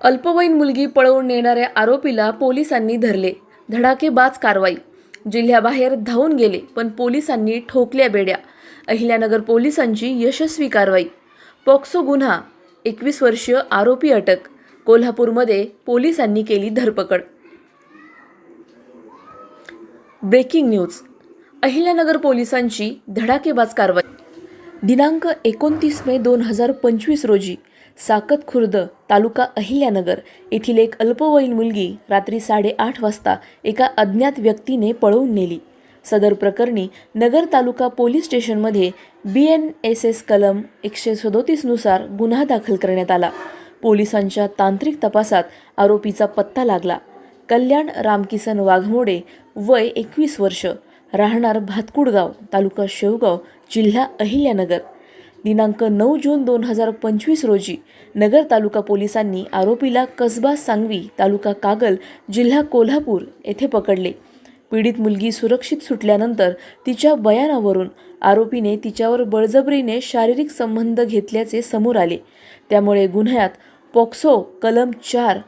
अल्पवयीन मुलगी पळवून नेणाऱ्या आरोपीला पोलिसांनी धरले. धडाकेबाज कारवाई. जिल्ह्याबाहेर धावून गेले पण पोलिसांनी ठोकल्या बेड्या. अहिल्यानगर पोलिसांची यशस्वी कारवाई. पॉक्सो गुन्हा. एकवीस वर्षीय आरोपी अटक. कोल्हापूरमध्ये पोलिसांनी केली धरपकड. Breaking news. अहिल्यानगर पोलिसांची धडाकेबाज कारवाई. दिनांक एकोणतीस मे दोन हजार पंचवीस रोजी साकत खुर्द तालुका अहिल्यानगर येथील एक अल्पवयीन मुलगी रात्री साडेआठ वाजता एका अज्ञात व्यक्तीने पळवून नेली. सदर प्रकरणी नगर तालुका पोलीस स्टेशनमध्ये बी एन एस एस कलम एकशे सदोतीसनुसार गुन्हा दाखल करण्यात आला. पोलिसांच्या तांत्रिक तपासात आरोपीचा पत्ता लागला. कल्याण रामकिसन वाघमोडे वय एकवीस वर्ष राहणार भातकुडगाव तालुका शेवगाव जिल्हा अहिल्यानगर. दिनांक नऊ जून दोन हजार पंचवीस रोजी नगर तालुका पोलिसांनी आरोपीला कसबा सांगवी तालुका कागल जिल्हा कोल्हापूर येथे पकडले. पीडित मुलगी सुरक्षित सुटल्यानंतर तिच्या बयानावरून आरोपीने तिच्यावर बळजबरीने शारीरिक संबंध घेतल्याचे समोर आले. त्यामुळे गुन्ह्यात पॉक्सो कलम चार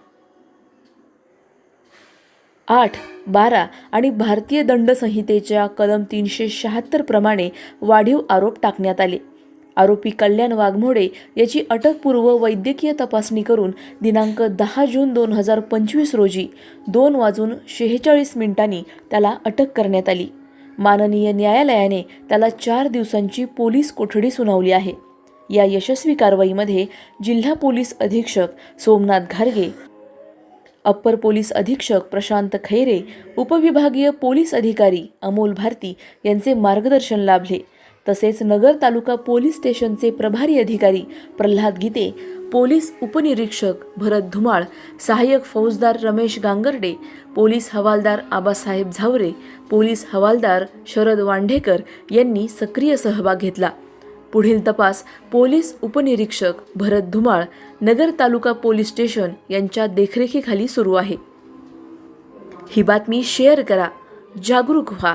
आठ बारा आणि भारतीय दंड संहितेच्या कलम तीनशे शहात्तर प्रमाणे वाढीव आरोप टाकण्यात आले. आरोपी कल्याण वाघमोडे याची अटकपूर्व वैद्यकीय तपासणी करून दिनांक दहा जून दोन हजार पंचवीस रोजी दोन वाजून शेहेचाळीस मिनिटांनी त्याला अटक करण्यात आली. माननीय न्यायालयाने त्याला चार दिवसांची पोलीस कोठडी सुनावली आहे. या यशस्वी कारवाईमध्ये जिल्हा पोलीस अधीक्षक सोमनाथ घारगे अप्पर पोलीस अधीक्षक प्रशांत खैरे उपविभागीय पोलीस अधिकारी अमोल भारती यांचे मार्गदर्शन लाभले. तसेच नगर तालुका पोलीस स्टेशनचे प्रभारी अधिकारी प्रल्हाद गीते पोलीस उपनिरीक्षक भरत धुमाळ सहाय्यक फौजदार रमेश गांगर्डे पोलीस हवालदार आबासाहेब झावरे पोलीस हवालदार शरद वांढेकर यांनी सक्रिय सहभाग घेतला. पुढील तपास पोलीस उपनिरीक्षक भरत धुमाळ नगर तालुका पोलीस स्टेशन यांच्या देखरेखीखाली सुरू आहे. ही बातमी शेअर करा. जागरूक व्हा.